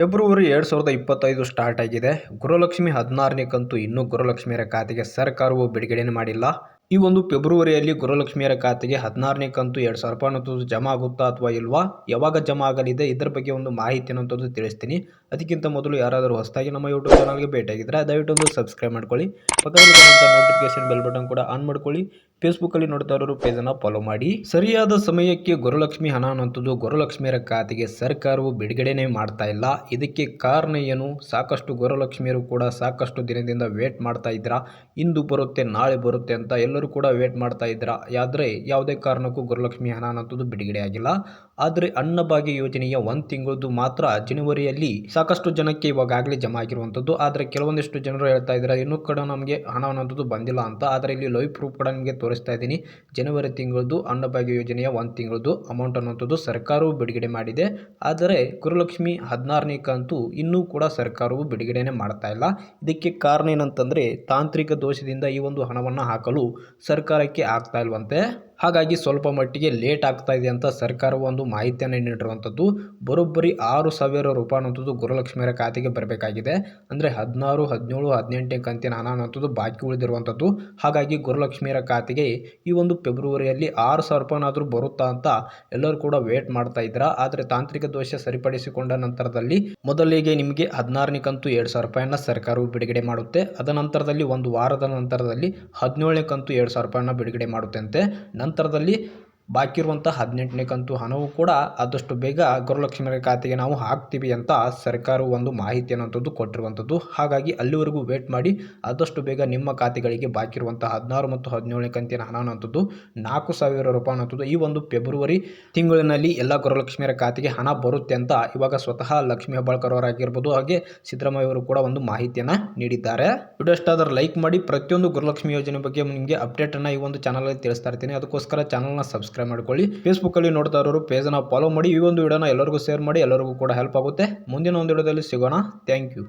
February ಎರಡು ಸಾವಿರದ ಇಪ್ಪತ್ತೈದು ಸ್ಟಾರ್ಟ್ ಆಗಿದೆ. ಗುರುಲಕ್ಷ್ಮಿ ಹದಿನಾರನೇ ಕಂತು ಇನ್ನೂ ಗುರುಲಕ್ಷ್ಮಿಯರ ಖಾತೆಗೆ ಸರ್ಕಾರವು ಬಿಡುಗಡೆಯನ್ನು ಮಾಡಿಲ್ಲ. ಈ ಒಂದು ಫೆಬ್ರವರಿಯಲ್ಲಿ ಗುರುಲಕ್ಷ್ಮಿಯರ ಖಾತೆಗೆ ಹದಿನಾರನೇ ಕಂತು ಎರಡು ಸಾವಿರ ರೂಪಾಯಿ ಅನ್ನೋದು ಜಮಾ ಆಗುತ್ತಾ ಅಥವಾ ಇಲ್ವಾ? ಯಾವಾಗ ಜಮಾ ಆಗಲಿದೆ? ಇದರ ಬಗ್ಗೆ ಒಂದು ಮಾಹಿತಿ ಅನ್ನೋದು ತಿಳಿಸ್ತೀನಿ. ಅದಕ್ಕಿಂತ ಮೊದಲು ಯಾರಾದರೂ ಹೊಸದಾಗಿ ನಮ್ಮ ಯೂಟ್ಯೂಬ್ ಚಾನಲ್ಗೆ ಭೇಟಿಯಾಗಿದ್ದರೆ ದಯವಿಟ್ಟು ಒಂದು ಸಬ್ಸ್ಕ್ರೈಬ್ ಮಾಡ್ಕೊಳ್ಳಿ. ಪಕ್ಕದಲ್ಲಿ ನೋಟಿಫಿಕೇಶನ್ ಬೆಲ್ ಬಟನ್ ಕೂಡ ಆನ್ ಮಾಡ್ಕೊಳ್ಳಿ. ಫೇಸ್ಬುಕ್ಕಲ್ಲಿ ನೋಡ್ತಾ ಇರೋರು ಪೇಜನ್ನು ಫಾಲೋ ಮಾಡಿ. ಸರಿಯಾದ ಸಮಯಕ್ಕೆ ಗುರುಲಕ್ಷ್ಮಿ ಹಣ ಅನ್ನುವಂಥದ್ದು ಗುರುಲಕ್ಷ್ಮಿಯರ ಖಾತೆಗೆ ಸರ್ಕಾರವು ಬಿಡುಗಡೆನೇ ಮಾಡ್ತಾ ಇಲ್ಲ. ಇದಕ್ಕೆ ಕಾರಣ ಏನು? ಸಾಕಷ್ಟು ಗುರುಲಕ್ಷ್ಮಿಯರು ಕೂಡ ಸಾಕಷ್ಟು ದಿನದಿಂದ ವೇಟ್ ಮಾಡ್ತಾ ಇದ್ರ? ಇಂದು ಬರುತ್ತೆ, ನಾಳೆ ಬರುತ್ತೆ ಅಂತ ಎಲ್ಲರೂ ಕೂಡ ವೇಟ್ ಮಾಡ್ತಾ ಇದ್ದೀರಾ ಆದರೆ ಯಾವುದೇ ಕಾರಣಕ್ಕೂ ಗುರುಲಕ್ಷ್ಮಿ ಹಣ ಅನ್ನೋಂಥದ್ದು ಬಿಡುಗಡೆ ಆಗಿಲ್ಲ. ಆದರೆ ಅನ್ನಭಾಗ್ಯ ಯೋಜನೆಯ ಒಂದು ತಿಂಗಳದ್ದು ಮಾತ್ರ ಜನವರಿಯಲ್ಲಿ ಸಾಕಷ್ಟು ಜನಕ್ಕೆ ಇವಾಗಲೇ ಜಮಾ ಆಗಿರುವಂಥದ್ದು. ಆದರೆ ಕೆಲವೊಂದಿಷ್ಟು ಜನರು ಹೇಳ್ತಾ ಇದ್ದಾರೆ, ಇನ್ನೂ ಕೂಡ ನಮಗೆ ಹಣ ಅನ್ನೋದು ಬಂದಿಲ್ಲ ಅಂತ. ಆದರೆ ಇಲ್ಲಿ ಲೈವ್ ಪ್ರೂಫ್ ಕೂಡ ನಿಮಗೆ ತೋರಿಸ್ತಾ ಇದ್ದೀನಿ. ಜನವರಿ ತಿಂಗಳದ್ದು ಅನ್ನಭಾಗ್ಯ ಯೋಜನೆಯ ಒಂದು ತಿಂಗಳದ್ದು ಅಮೌಂಟ್ ಅನ್ನುವಂಥದ್ದು ಸರ್ಕಾರವು ಬಿಡುಗಡೆ ಮಾಡಿದೆ. ಆದರೆ ಗುರುಲಕ್ಷ್ಮಿ ಹದಿನಾರನೇ ಕಂತು ಇನ್ನೂ ಕೂಡ ಸರ್ಕಾರವು ಬಿಡುಗಡೆನೇ ಮಾಡ್ತಾ ಇಲ್ಲ. ಇದಕ್ಕೆ ಕಾರಣ ಏನಂತಂದರೆ ತಾಂತ್ರಿಕ ದೋಷದಿಂದ ಈ ಒಂದು ಹಣವನ್ನು ಹಾಕಲು ಸರ್ಕಾರಕ್ಕೆ ಆಗ್ತಾ ಇಲ್ವಂತೆ. ಹಾಗಾಗಿ ಸ್ವಲ್ಪ ಮಟ್ಟಿಗೆ ಲೇಟ್ ಆಗ್ತಾ ಇದೆ ಅಂತ ಸರ್ಕಾರವು ಒಂದು ಮಾಹಿತಿಯನ್ನು ನೀಡಿರುವಂಥದ್ದು. ಬರೋಬ್ಬರಿ ಆರು ಸಾವಿರ ರೂಪಾಯಿ ಅನ್ನೋಂಥದ್ದು ಗುರುಲಕ್ಷ್ಮಿಯರ ಖಾತೆಗೆ ಬರಬೇಕಾಗಿದೆ. ಅಂದರೆ ಹದಿನಾರು, ಹದಿನೇಳು, ಹದಿನೆಂಟನೇ ಕಂತಿನ ಹಣ ಅನ್ನೋಂಥದ್ದು ಬಾಕಿ ಉಳಿದಿರುವಂಥದ್ದು. ಹಾಗಾಗಿ ಗುರುಲಕ್ಷ್ಮಿಯರ ಖಾತೆಗೆ ಈ ಒಂದು ಫೆಬ್ರವರಿಯಲ್ಲಿ ಆರು ಸಾವಿರ ರೂಪಾಯಿನಾದರೂ ಬರುತ್ತಾ ಅಂತ ಎಲ್ಲರೂ ಕೂಡ ವೇಟ್ ಮಾಡ್ತಾ ಇದ್ದೀರಾ. ಆದರೆ ತಾಂತ್ರಿಕ ದೋಷ ಸರಿಪಡಿಸಿಕೊಂಡ ನಂತರದಲ್ಲಿ ಮೊದಲಿಗೆ ನಿಮಗೆ ಹದಿನಾರನೇ ಕಂತು ಎರಡು ಸಾವಿರ ರೂಪಾಯಿನ ಸರ್ಕಾರವು ಬಿಡುಗಡೆ ಮಾಡುತ್ತೆ. ಅದ ನಂತರದಲ್ಲಿ ಒಂದು ವಾರದ ನಂತರದಲ್ಲಿ ಹದಿನೇಳನೇ ಕಂತು ಎರಡು ಸಾವಿರ ರೂಪಾಯಿನ ಬಿಡುಗಡೆ ಮಾಡುತ್ತೆ ಅಂತೆ ನಂತರದಲ್ಲಿ ಬಾಕಿ ಇರುವಂಥ ಹದಿನೆಂಟನೇ ಕಂತು ಹಣವು ಕೂಡ ಆದಷ್ಟು ಬೇಗ ಗೃಹಲಕ್ಷ್ಮಿಯರ ಖಾತೆಗೆ ನಾವು ಹಾಕ್ತೀವಿ ಅಂತ ಸರ್ಕಾರವು ಒಂದು ಮಾಹಿತಿ ಅನ್ನುವಂಥದ್ದು ಕೊಟ್ಟಿರುವಂಥದ್ದು. ಹಾಗಾಗಿ ಅಲ್ಲಿವರೆಗೂ ವೇಟ್ ಮಾಡಿ ಆದಷ್ಟು ಬೇಗ ನಿಮ್ಮ ಖಾತೆಗಳಿಗೆ ಬಾಕಿ ಇರುವಂಥ ಹದಿನಾರು ಮತ್ತು ಹದಿನೇಳನೇ ಕಂತಿನ ಹಣ ಅನ್ನೋಂಥದ್ದು ನಾಲ್ಕು ಸಾವಿರ ರೂಪಾಯಿ ಅನ್ನೋಂಥದ್ದು ಈ ಒಂದು ಫೆಬ್ರವರಿ ತಿಂಗಳಿನಲ್ಲಿ ಎಲ್ಲ ಗೃಹಲಕ್ಷ್ಮಿಯರ ಖಾತೆಗೆ ಹಣ ಬರುತ್ತೆ ಅಂತ ಇವಾಗ ಸ್ವತಃ ಲಕ್ಷ್ಮೀ ಹೆಬ್ಬಾಳ್ಕರ್ ಅವರಾಗಿರ್ಬೋದು. ಹಾಗೆ ಸಿದ್ದರಾಮಯ್ಯ ಅವರು ಕೂಡ ಒಂದು ಮಾಹಿತಿಯನ್ನು ನೀಡಿದ್ದಾರೆ. ವಿಡಿಯೋ ಇಷ್ಟ ಲೈಕ್ ಮಾಡಿ ಪ್ರತಿಯೊಂದು ಗೃಹಲಕ್ಷ್ಮಿ ಯೋಜನೆ ಬಗ್ಗೆ ನಿಮಗೆ ಅಪ್ಡೇಟನ್ನು ಈ ಒಂದು ಚಾನಲಲ್ಲಿ ತಿಳಿಸ್ತಾ ಇರ್ತೀನಿ. ಅದಕ್ಕೋಸ್ಕರ ಚಾನಲ್ನ ಸಬ್ಸ್ಕ್ರೈಬ್ ಮಾಡ್ಕೊಳ್ಳಿ. ಫೇಸ್ಬುಕ್ಕಲ್ಲಿ ನೋಡ್ತಾ ಇರೋರು ಪೇಜನ್ನು ಫಾಲೋ ಮಾಡಿ, ಈ ಒಂದು ವಿಡಿಯೋನ ಎಲ್ಲರಿಗೂ ಶೇರ್ ಮಾಡಿ, ಎಲ್ಲರಿಗೂ ಕೂಡ ಹೆಲ್ಪ್ ಆಗುತ್ತೆ. ಮುಂದಿನ ಒಂದು ವಿಡಿಯೋದಲ್ಲಿ ಸಿಗೋಣ. Thank you